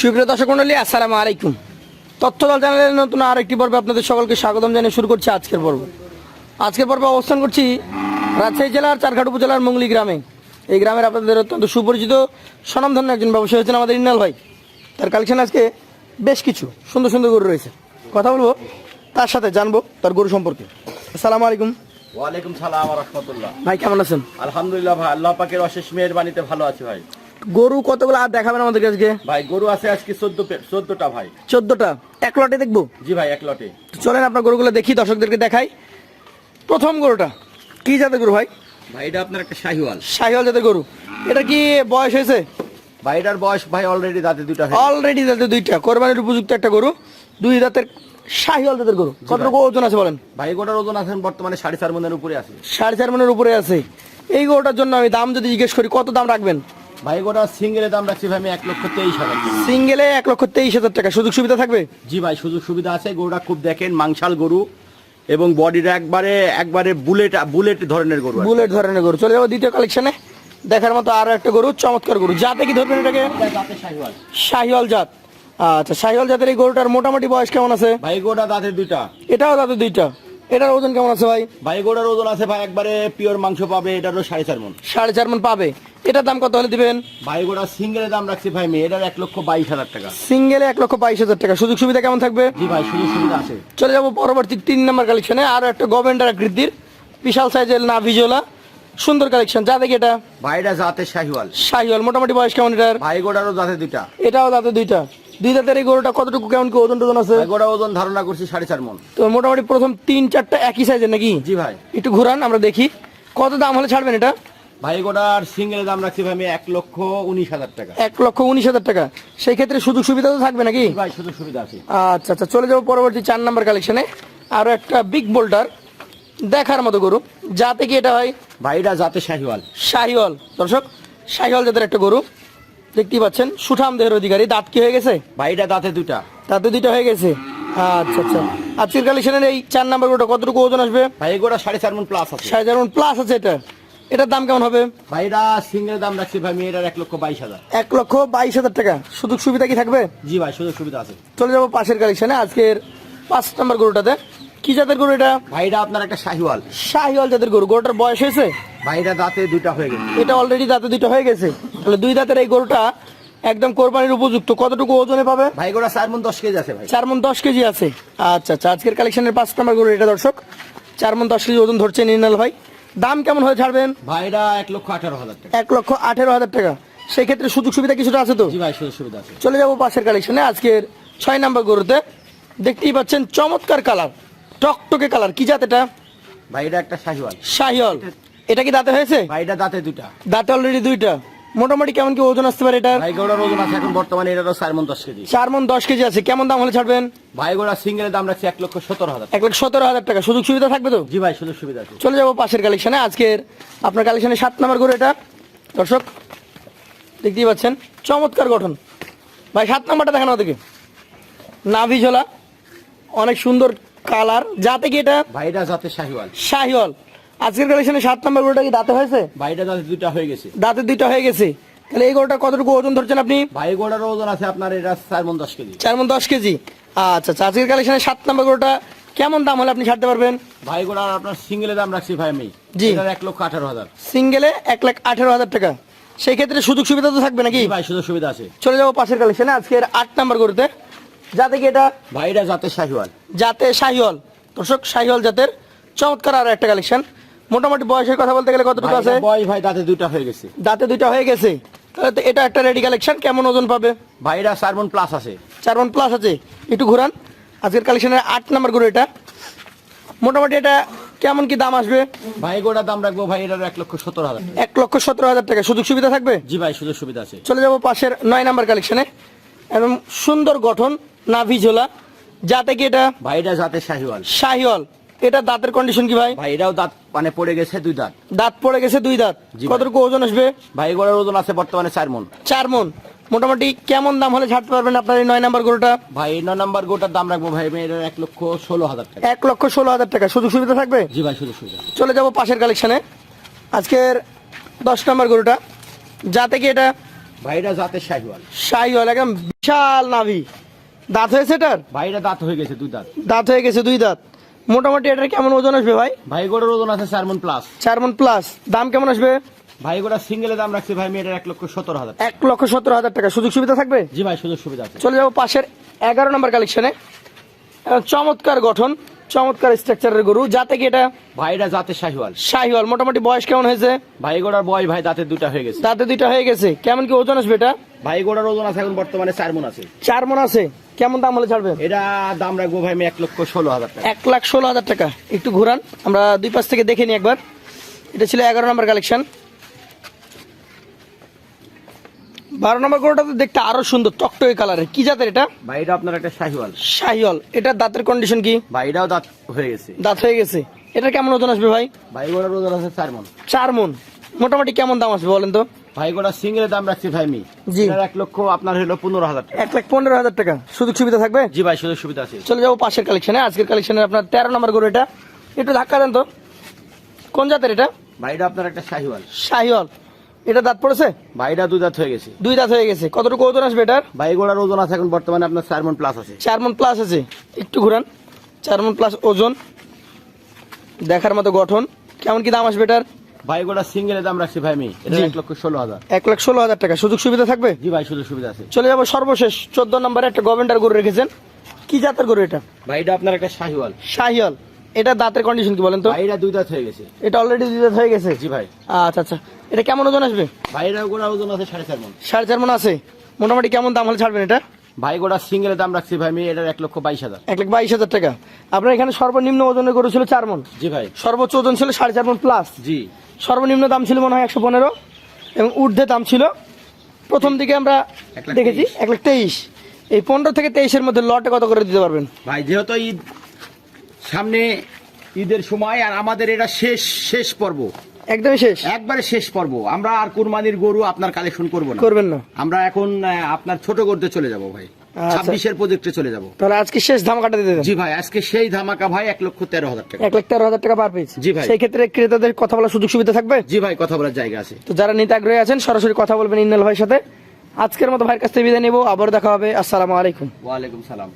সুপ্রিয় দর্শক মন্ডলী আসসালামু আলাইকুম। তথ্য দল চ্যানেলের নতুন আরেকটি পর্বে আপনাদের সকলকে স্বাগতম জানিয়ে শুরু করছি আজকের পর্ব। আজকের পর্বে অবস্থান করছি রাজশাহী জেলার চারঘাট উপজেলার মঙ্গলি গ্রামে। এই গ্রামের আপনাদের অত্যন্ত সুপরিচিত স্বনামধন্য একজন ব্যবসায়ী হচ্ছেন আমাদের ইন্নাল ভাই। তার কালেকশন আজকে বেশ কিছু সুন্দর সুন্দর গরু রয়েছে। কথা বলব তার সাথে জানব তার গরু সম্পর্কে। আসসালামু আলাইকুম। ওয়ালাইকুম সালাম রহমতুল্লাহ। ভাই কেমন আছেন? আলহামদুলিল্লাহ ভাই আল্লাহ পাকের অশেষ মেহরবানিতে ভালো আছি ভাই। গরু কতগুলো আর দেখাবেন আমাদের আজকে? ভাই গরু আছে আজকে চোদ্দ চোদ্দটা ভাই। চোদ্দোটা। এক লটে দেখব? জি ভাই এক লটে। চলেন আপনার গরুগুলো দেখি দর্শকদেরকে দেখাই। প্রথম গরুটা কি জাতের গরু ভাই? ভাই এটা আপনার একটা শাহিওয়াল। শাহিওয়াল জাতের গরু। এটা কি বয়স হয়েছে? ভাই এটার বয়স ভাই অলরেডি দাঁতে হয়ে অলরেডি জাতের দুইটা। কোরবানির উপযুক্ত একটা গরু দুই জাতের শাহিওয়াল জাতের গরু। কতটুকু ওজন আছে বলেন? ভাই গোটার ওজন আছেন বর্তমানে সাড়ে চার মনের উপরে আছে। সাড়ে চার মনের উপরে আছে। এই গরুটার জন্য আমি দাম যদি জিজ্ঞেস করি কত দাম রাখবেন? ভাই গোটা সিঙ্গেলের দাম রাখছি ভাই আমি এক লক্ষ তেইশ হাজার সিঙ্গেলে এক লক্ষ তেইশ হাজার টাকা। সুযোগ সুবিধা থাকবে? জি ভাই সুযোগ সুবিধা আছে। গরুটা খুব দেখেন মাংসাল গরু এবং বডিটা একবারে একবারে বুলেট বুলেট ধরনের গরু বুলেট ধরনের গরু। চলে যাব দ্বিতীয় কালেকশনে দেখার মতো আরও একটা গরু চমৎকার গরু। যাতে কি ধরবেন এটাকে? এটা শাহিওয়াল। জাত। আচ্ছা শাহিওয়াল জাতের এই গরুটার মোটামুটি বয়স কেমন আছে? ভাই দাঁতের দুইটা। এটাও দাঁতে দুইটা। এটার ওজন কেমন আছে ভাই? ভাই গোটার ওজন আছে ভাই একবারে পিওর মাংস পাবে এটারও সাড়ে চার মন সাড়ে চার মন পাবে। এটার দাম কত হলে দিবেন? ভাই গোটা সিঙ্গেলের দাম রাখছি ভাই মেয়ে এটার এক লক্ষ বাইশ হাজার টাকা। সিঙ্গেলে এক লক্ষ বাইশ হাজার টাকা। সুযোগ সুবিধা কেমন থাকবে? জি ভাই সুযোগ সুবিধা আছে। চলে যাব পরবর্তী তিন নম্বর কালেকশনে আরও একটা গভর্নমেন্ট আকৃতির বিশাল সাইজের নাভিজোলা সুন্দর কালেকশন যা দেখি এটা? ভাইটা জাতে শাহিওয়াল। শাহিওয়াল। মোটামুটি বয়স কেমন এটার? ভাই গোটারও জাতে দুইটা। এটাও জাতে দুইটা। দুই দাঁতের এই গরুটা কতটুকু কেমন কি ওজন টোজন আছে? গোটা ওজন ধারণা করছি সাড়ে চার মন। তো মোটামুটি প্রথম তিন চারটা একই সাইজের নাকি? জি ভাই। একটু ঘুরান আমরা দেখি। কত দাম হলে ছাড়বেন এটা? ভাই গোটার সিঙ্গেলের দাম রাখছি ভাই আমি এক লক্ষ উনিশ হাজার টাকা। এক লক্ষ উনিশ হাজার টাকা। সেই ক্ষেত্রে সুযোগ সুবিধা তো থাকবে নাকি? ভাই সুযোগ সুবিধা আছে। আচ্ছা আচ্ছা চলে যাব পরবর্তী চার নাম্বার কালেকশনে আরও একটা বিগ বোল্টার দেখার মতো গরু। যাতে কি এটা হয় ভাইটা জাতের শাহিওয়াল। শাহিওয়াল। দর্শক শাহিওয়াল জাতের একটা গরু। দেখতেই পাচ্ছেন সুঠাম দেহের অধিকারী। দাঁত কি হয়ে গেছে? ভাইটা দাঁতে দুইটা। দাঁতে দুইটা হয়ে গেছে? আচ্ছা আচ্ছা। আজকের কালেকশনের এই চার নাম্বার গরুটা কতটুকু ওজন আসবে? ভাই গোটা সাড়ে চার মন প্লাস আছে। সাড়ে চার প্লাস আছে এটা। এটার দাম কেমন হবে? ভাইটা সিঙ্গেলের দাম রাখছি ভাই মেয়েটার এক লক্ষ বাইশ হাজার। এক লক্ষ বাইশ হাজার টাকা। সুযোগ সুবিধা কি থাকবে? জি ভাই সুযোগ সুবিধা আছে। চলে যাব পাশের কালেকশনে আজকের পাঁচ নাম্বার গরুটাতে। কি জাতের গরু এটা? ভাইটা আপনার একটা শাহিওয়াল। শাহিওয়াল জাতের গরু। গরুটার বয়স হয়েছে? ভাইটা দাঁতে দুইটা হয়ে গেছে। এটা অলরেডি দাঁতে দুইটা হয়ে গেছে। তাহলে দুই দাঁতের এই গরুটা একদম কোরবানির উপযুক্ত। কতটুকু ওজনে পাবে? ভাই গোটা চার মন দশ কেজি আছে ভাই। চার মন দশ কেজি আছে। আচ্ছা আচ্ছা আজকের কালেকশনের পাঁচ নম্বর গরু এটা দর্শক। চার মন দশ কেজি ওজন ধরছে নির্নাল ভাই। দাম কেমন হয়ে ছাড়বেন? ভাইরা এক লক্ষ আঠারো হাজার টাকা। এক লক্ষ আঠেরো হাজার টাকা। সেই ক্ষেত্রে সুযোগ সুবিধা কিছুটা আছে তো? জি ভাই সুযোগ সুবিধা আছে। চলে যাব পাশের কালেকশনে আজকের ছয় নাম্বার গরুতে দেখতেই পাচ্ছেন চমৎকার কালার টকটকে কালার কি জাত এটা? ভাইটা একটা শাহিওয়াল। শাহিওল এটা কি দাঁতে হয়েছে? ভাইটা দাঁতে দুইটা। দাঁতে অলরেডি দুইটা। মোটামুটি কেমন কি ওজন আসতে পারে এটার? ভাই গোড়ার ওজন আছে এখন বর্তমানে এটারও চার মন দশ কেজি। চার মন দশ কেজি আছে। কেমন দাম হলে ছাড়বেন? ভাই গোড়া সিঙ্গেলের দাম রাখছি এক লক্ষ সতেরো হাজার এক লাখ সতেরো হাজার টাকা। সুযোগ সুবিধা থাকবে তো? জি ভাই সুযোগ সুবিধা আছে। চলে যাব পাশের কালেকশনে আজকের আপনার কালেকশনে সাত নাম্বার গরু এটা। দর্শক দেখতেই পাচ্ছেন চমৎকার গঠন। ভাই সাত নাম্বারটা দেখানো ওদেরকে নাভি ঝোলা। অনেক সুন্দর কালার। যাতে কি এটা? ভাইটা জাতে শাহিওয়াল। শাহিওল আজকের কালেকশনে সাত নম্বর গরুটা কি দাঁতে হয়েছে? ভাইটা দাঁতে দুইটা হয়ে গেছে। দাঁতের দুইটা হয়ে গেছে। তাহলে এই গরুটা কতটুকু ওজন ধরছেন আপনি? ভাই গোড়ার ওজন আছে আপনার এটা চার মন দশ কেজি। চার মন দশ কেজি। আচ্ছা আচ্ছা আজকের কালেকশনে সাত নম্বর গরুটা কেমন দাম হলে আপনি ছাড়তে পারবেন? ভাই গোড়ার আপনার সিঙ্গেলের দাম রাখছি ভাই আমি। জি। এক লক্ষ আঠারো হাজার। সিঙ্গেলে এক লাখ আঠেরো হাজার টাকা। সেই ক্ষেত্রে সুযোগ সুবিধা তো থাকবে নাকি? ভাই সুযোগ সুবিধা আছে। চলে যাব পাশের কালেকশনে আজকের আট নম্বর গরুতে। যাতে কি এটা? ভাইটা জাতে শাহিওয়াল। জাতে শাহিওল দর্শক শাহিওল জাতের চমৎকার আর একটা কালেকশন মোটামুটি বয়সের কথা বলতে গেলে কতটুকু আছে? বয়স ভাই দাঁতে দুইটা হয়ে গেছে। দাঁতে দুইটা হয়ে গেছে। এটা একটা রেডি কালেকশন কেমন ওজন পাবে? ভাইরা চার মন প্লাস আছে। চার মন প্লাস আছে। একটু ঘুরান। আজকের কালেকশনের আট নাম্বার গরু এটা। মোটামুটি এটা কেমন কি দাম আসবে? ভাই গোড়ার দাম রাখব ভাই এটার এক লক্ষ সতেরো হাজার এক লক্ষ সতেরো হাজার টাকা। সুযোগ সুবিধা থাকবে? জি ভাই সুযোগ সুবিধা আছে। চলে যাব পাশের নয় নাম্বার কালেকশনে এবং সুন্দর গঠন নাভি ঝোলা। যাতে কি এটা? ভাইটা যাতে শাহিওয়াল। শাহিওল এটা দাঁতের কন্ডিশন কি ভাই? ভাই এটাও দাঁত মানে পড়ে গেছে দুই দাঁত। দাঁত পড়ে গেছে দুই দাঁত। কতটুকু ওজন আসবে? ভাই গোড়ার ওজন আছে বর্তমানে চার মন। চার মন। মোটামুটি কেমন দাম হলে ছাড়তে পারবেন আপনার এই নয় নাম্বার গরুটা? ভাই নয় নাম্বার গোটার দাম রাখব ভাই এটার এক লক্ষ ষোলো হাজার টাকা। এক লক্ষ ষোলো হাজার টাকা। সুযোগ সুবিধা থাকবে? জি ভাই সুযোগ সুবিধা চলে যাব পাশের কালেকশনে আজকের দশ নম্বর গরুটা। যাতে কি এটা? ভাইরা জাতের শাহিওয়াল। শাহিওয়াল একদম বিশাল নাভি। দাঁত হয়েছে এটার? ভাইরা দাঁত হয়ে গেছে দুই দাঁত। দাঁত হয়ে গেছে দুই দাঁত। মোটামুটি এটার কেমন ওজন আসবে ভাই? ভাই গোড়ার ওজন আছে চার মন প্লাস চার মন প্লাস দাম কেমন আসবে? ভাই সিঙ্গেলের দাম রাখছে ভাই মেয়েটার এক লক্ষ সতেরো হাজার এক লক্ষ সতেরো হাজার টাকা। সুযোগ সুবিধা থাকবে? জি ভাই সুযোগ সুবিধা আছে। চলে যাব পাশের এগারো নম্বর কালেকশনে চমৎকার গঠন চমৎকার স্ট্রাকচারের গরু। যাতে কি এটা ভাইরা জাতের শাহিওয়াল। শাহিওয়াল। মোটামুটি বয়স কেমন হয়েছে? ভাই গোড়ার বয় ভাই দাঁতের দুটা হয়ে গেছে। দাঁতে দুইটা হয়ে গেছে। কেমন কি ওজন আসবে এটা? ভাই গোড়ার ওজন আছে এখন বর্তমানে চার মন আছে। চার মন আছে। কেমন দাম হলে ছাড়বেন? এটা দাম রাখব ভাই আমি এক লক্ষ ষোলো হাজার টাকা। এক লাখ ষোলো হাজার টাকা। একটু ঘুরান আমরা দুই পাশ থেকে দেখে নিই একবার। এটা ছিল এগারো নম্বর কালেকশন বারো নম্বর গরুটা তো দেখতে আরও সুন্দর টকটকে কালারের কি জাতের এটা? ভাই এটা আপনার একটা শাহিওয়াল। শাহিওয়াল। এটার দাঁতের কন্ডিশন কি? ভাই এটাও দাঁত হয়ে গেছে। দাঁত হয়ে গেছে। এটা কেমন ওজন আসবে ভাই? ভাই ওজন আছে চার মন। চার মন। মোটামুটি কেমন দাম আসবে বলেন তো? ভাই দাম রাখছি ভাই আমি। জি। এক লক্ষ আপনার হলো পনেরো হাজার টাকা। এক লাখ পনেরো হাজার টাকা। সুযোগ সুবিধা থাকবে? জি ভাই সুযোগ সুবিধা আছে। চলে যাব পাশের কালেকশনে আজকের কালেকশনে আপনার তেরো নম্বর গরু এটা। একটু ধাক্কা দেন তো। কোন জাতের এটা? আপনার একটা শাহিওয়াল। শাহিওয়াল। এটা দাঁত পড়েছে? ভাইটা দুই দাঁত হয়ে গেছে। দুই দাঁত হয়ে গেছে। কতটুকু ওজন আসবে এটার? ভাই গোড়ার ওজন আছে এখন বর্তমানে আপনার চার মন প্লাস আছে। চার মন প্লাস আছে। একটু ঘুরান। চার মন প্লাস ওজন। দেখার মতো গঠন। কেমন কি দাম আসবে এটার? ভাই সিঙ্গেলের দাম রাখছি ভাই আমি। এটা এক লক্ষ ষোলো হাজার। এক লাখ ষোলো হাজার টাকা। সুযোগ সুবিধা থাকবে? জি ভাই সুযোগ সুবিধা আছে। চলে যাব সর্বশেষ চোদ্দ নম্বরে একটা গরু রেখেছেন। কি জাতের গরু এটা? ভাই এটা আপনার একটা শাহিওয়াল। এটা দাঁতের কন্ডিশন কি বলেন তো? ভাইরা দুই দাঁত হয়ে গেছে। এটা অলরেডি দুই দাঁত হয়ে গেছে? জি ভাই। আচ্ছা আচ্ছা। এটা কেমন ওজন আসবে? ভাইরা গোড়া ওজন আছে সাড়ে চার মন। সাড়ে চার মন আছে। মোটামুটি কেমন দাম হলে ছাড়বেন এটা? ভাই গোড়া সিঙ্গেলের দাম রাখছি ভাই আমি এটার এক লক্ষ বাইশ হাজার। এক লাখ বাইশ হাজার টাকা। আপনার এখানে সর্বনিম্ন ওজনের গরু ছিল চার মন। জি ভাই। সর্বোচ্চ ওজন ছিল সাড়ে চার মন প্লাস জি। সর্বনিম্ন দাম ছিল মনে হয় একশো পনেরো এবং ঊর্ধ্বে দাম ছিল। প্রথম দিকে আমরা দেখেছি এক লাখ তেইশ। এই পনেরো থেকে তেইশের মধ্যে লটে কত করে দিতে পারবেন? ভাই যেহেতু ঈদ সামনে ঈদের সময় আর আমাদের এটা শেষ শেষ পর্ব। একদমই শেষ। একবারে শেষ পর্ব। আমরা আর কুরবানির গরু আপনার কালেকশন করব না। করবেন না। আমরা এখন আপনার ছোট করতে চলে যাব ভাই। ছাব্বিশের প্রজেক্টে চলে যাব। তাহলে আজকে শেষ ধামাকাটা দিতে জি ভাই আজকে সেই ধামাকা ভাই এক লক্ষ তেরো হাজার টাকা। এক লাখ তেরো হাজার টাকা পার পেয়েছি। জি ভাই। সেই ক্ষেত্রে ক্রেতাদের কথা বলার সুযোগ সুবিধা থাকবে? জি ভাই কথা বলার জায়গা আছে। তো যারা নিতে আগ্রহী আছেন সরাসরি কথা বলবেন ইন্নাল ভাইয়ের সাথে। আজকের মতো ভাইয়ের কাছ থেকে বিদায় নেব। আবার দেখা হবে। আসসালামু আলাইকুম। ওয়ালাইকুম সালাম।